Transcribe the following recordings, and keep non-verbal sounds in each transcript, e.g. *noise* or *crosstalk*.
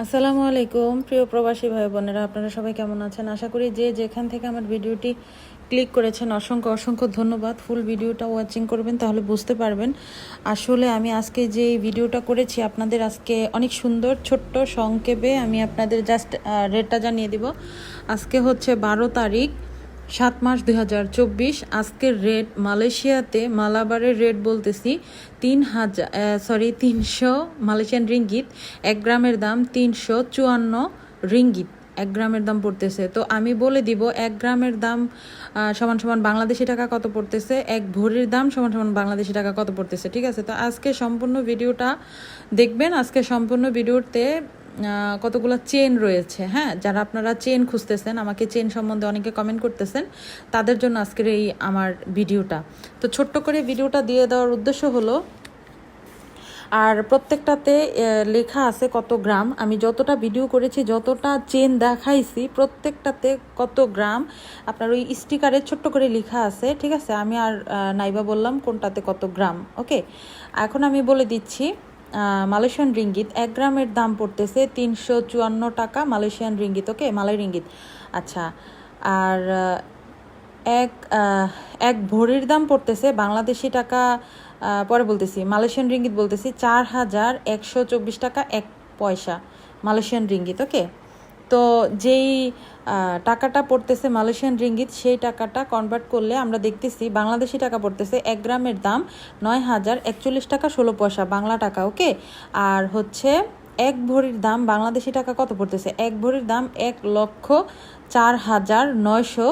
আসসালামু আলাইকুম, প্রিয় প্রবাসী ভাই বোনেরা, আপনারা সবাই কেমন আছেন? আশা করি যে যেখান থেকে আমার ভিডিওটি ক্লিক করেছেন, অসংখ্য অসংখ্য ধন্যবাদ। ফুল ভিডিওটা ওয়াচিং করবেন, তাহলে বুঝতে পারবেন। আসলে আমি আজকে যে ভিডিওটা করেছি, আপনাদের আজকে অনেক সুন্দর, ছোট্ট সংক্ষেপে আমি আপনাদের জাস্ট রেটটা জানিয়ে দিব। আজকে হচ্ছে বারো তারিখ সাত মাস দুই হাজার চব্বিশ, আজকের রেট মালয়েশিয়াতে মালাবারের রেট বলতেছি তিন হাজার সরি তিনশো মালয়েশিয়ান রিঙ্গিত, এক গ্রামের দাম তিনশো চুয়ান্ন রিঙ্গিত, এক গ্রামের দাম পড়তেছে। তো আমি বলে দিব, এক গ্রামের দাম সমান সমান বাংলাদেশি টাকা কত পড়তেছে? এক ভরির দাম সমান সমান বাংলাদেশি টাকা কত পড়তেছে? ঠিক আছে? তো আজকে সম্পূর্ণ ভিডিওটা দেখবেন। আজকে সম্পূর্ণ ভিডিওতে কতগুলো চেন রয়েছে হ্যাঁ? যারা আপনারা চেন খুঁজতেছেন, আমাকে চেন সম্বন্ধে অনেকে কমেন্ট করতেছেন, তাদের জন্য আজকের এই আমার ভিডিওটা তো ছোট্ট করে ভিডিওটা দিয়ে দেওয়ার উদ্দেশ্য হলো, আর প্রত্যেকটাতে লেখা আছে কত গ্রাম। আমি যতটা ভিডিও করেছি, যতটা চেন দেখাইছি, প্রত্যেকটাতে কত গ্রাম। আপনার ওই স্টিকারে ছোট্ট করে লেখা আছে, ঠিক আছে? আমি আর নাইবা বললাম কোনটাতে কত গ্রাম ওকে এখন আমি বলে দিচ্ছি মালয়েশিয়ান রিঙ্গিত, এক গ্রামের দাম পড়তেছে তিনশো চুয়ান্ন টাকা Malaysian ringgit, okay? Malay ringgit. আচ্ছা আর এক এক ভরির দাম পড়তেছে বাংলাদেশি টাকা পরে বলতেছি, মালয়েশিয়ান রিঙ্গিত বলতেছি চার হাজার একশো চব্বিশ টাকা এক পয়সা মালয়েশিয়ান রিঙ্গিত, ওকে? তো যেই টাকাটা পড়তেছে মালয়েশিয়ান রিঙ্গিত, সেই টাকাটা কনভার্ট করলে আমরা দেখতেছি বাংলাদেশি টাকা পড়তেছে এক গ্রামের দাম নয় হাজার একচল্লিশ টাকা ষোলো পয়সা বাংলা টাকা, ওকে? আর হচ্ছে এক ভরির দাম বাংলাদেশি টাকা কত পড়তেছে? এক ভরির দাম এক লক্ষ চার হাজার নয়শো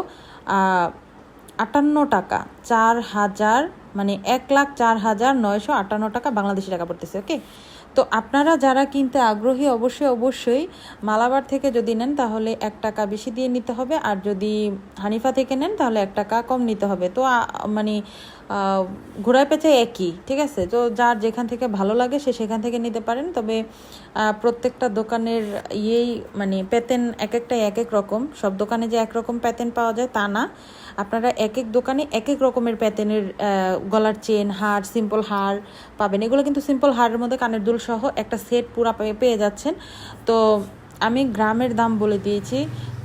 আটান্ন টাকা। চার হাজার মানে এক লাখ চার হাজার নয়শো আটান্ন টাকা বাংলাদেশি টাকা পড়তেছে, ওকে? তো আপনারা যারা কিনতে আগ্রহী, অবশ্যই অবশ্যই মালাবার থেকে যদি নেন, তাহলে এক টাকা বেশি দিয়ে নিতে হবে। আর যদি হানিফা থেকে নেন, তাহলে এক টাকা কম নিতে হবে। তো মানে ঘোড়ায় পেঁচে একই, ঠিক আছে? তো যার যেখান থেকে ভালো লাগে, সে সেখান থেকে নিতে পারেন। তবে প্রত্যেকটা দোকানের ইয়েই মানে পেতেন এক একটাই এক এক রকম। সব দোকানে যে একরকম প্যাতেন পাওয়া যায়, তা না। আপনারা এক এক দোকানে এক এক রকমের প্যাতেনের গলার চেন, হার সিম্পল হার পাবেন। এগুলো কিন্তু সিম্পল হারের মধ্যে কানের দুল সহ একটা সেট পুরা পেয়ে যাচ্ছেন। তো আমি গ্রামের দাম বলে দিয়েছি।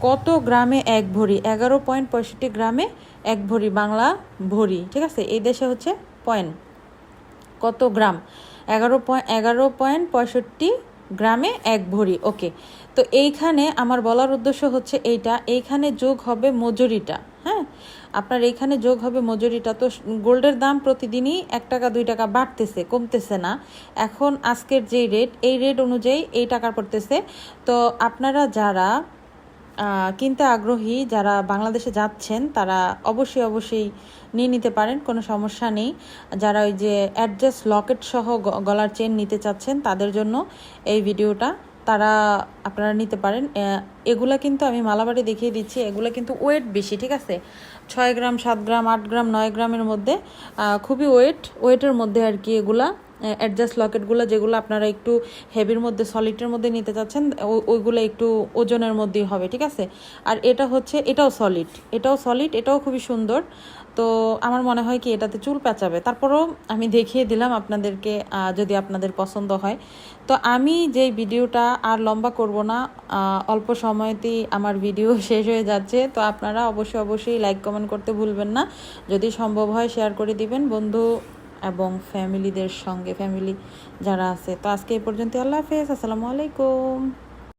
কত গ্রামে এক ভরি? এগারো পয়েন্ট পঁয়ষট্টি গ্রামে এক ভরি বাংলা ভরি। ঠিক আছে? এই দেশে হচ্ছে পয়েন্ট। কত গ্রাম? এগারো পয়েন্ট এগারো পয়েন্ট পঁয়ষট্টি গ্রামে এক ভরি, ওকে। তো এইখানে আমার বলার উদ্দেশ্য হচ্ছে এইটা, এইখানে যোগ হবে মজুরিটা হ্যাঁ? আপনার এইখানে যোগ হবে মজুরিটা, তো গোল্ডের দাম প্রতিদিনই এক টাকা, দুই টাকা বাড়তেছে, কমতেছে না। এখন আজকের যে রেট এই রেট অনুযায়ী এই টাকা পড়তেছে। তো আপনারা যারা কিনতে আগ্রহী যারা বাংলাদেশে যাচ্ছেন, তারা অবশ্যই অবশ্যই নিয়ে নিতে পারেন, কোনো সমস্যা নেই। যারা ওই যে অ্যাডজাস্ট লকেট সহ গলার চেন নিতে চাচ্ছেন, তাদের জন্য এই ভিডিওটা তারা, আপনারা নিতে পারেন। এগুলা কিন্তু আমি মালাবাড়ি দেখিয়ে দিচ্ছি। এগুলা কিন্তু ওয়েট বেশি, ঠিক আছে? ছয় গ্রাম, সাত গ্রাম, আট গ্রাম, নয় গ্রামের মধ্যে খুবই ওয়েট। ওয়েটের মধ্যে আর কি এগুলা অ্যাডজাস্ট লকেটগুলো যেগুলো আপনারা একটু হেভির মধ্যে সলিডের মধ্যে নিতে চাচ্ছেন ওই- ওইগুলো একটু ওজনের মধ্যেই হবে, ঠিক আছে? আর এটা হচ্ছে, এটাও সলিড এটাও সলিড এটাও খুবই সুন্দর। তো আমার মনে হয় কি এটাতে চুল পেঁচাবে। তারপরও আমি দেখিয়ে দিলাম আপনাদেরকে যদি আপনাদের পছন্দ হয়। তো আমি যেই ভিডিওটা আর লম্বা করব না অল্প সময়তেই আমার ভিডিও *laughs* শেষ হয়ে যাচ্ছে। তো আপনারা অবশ্যই অবশ্যই লাইক কমেন্ট করতে ভুলবেন না। যদি সম্ভব হয় শেয়ার করে দিবেন বন্ধু এবং ফ্যামিলিদের সঙ্গে ফ্যামিলি যারা আছে। তো আজকে এই পর্যন্ত আল্লাহ হাফেজ। আসসালামু আলাইকুম।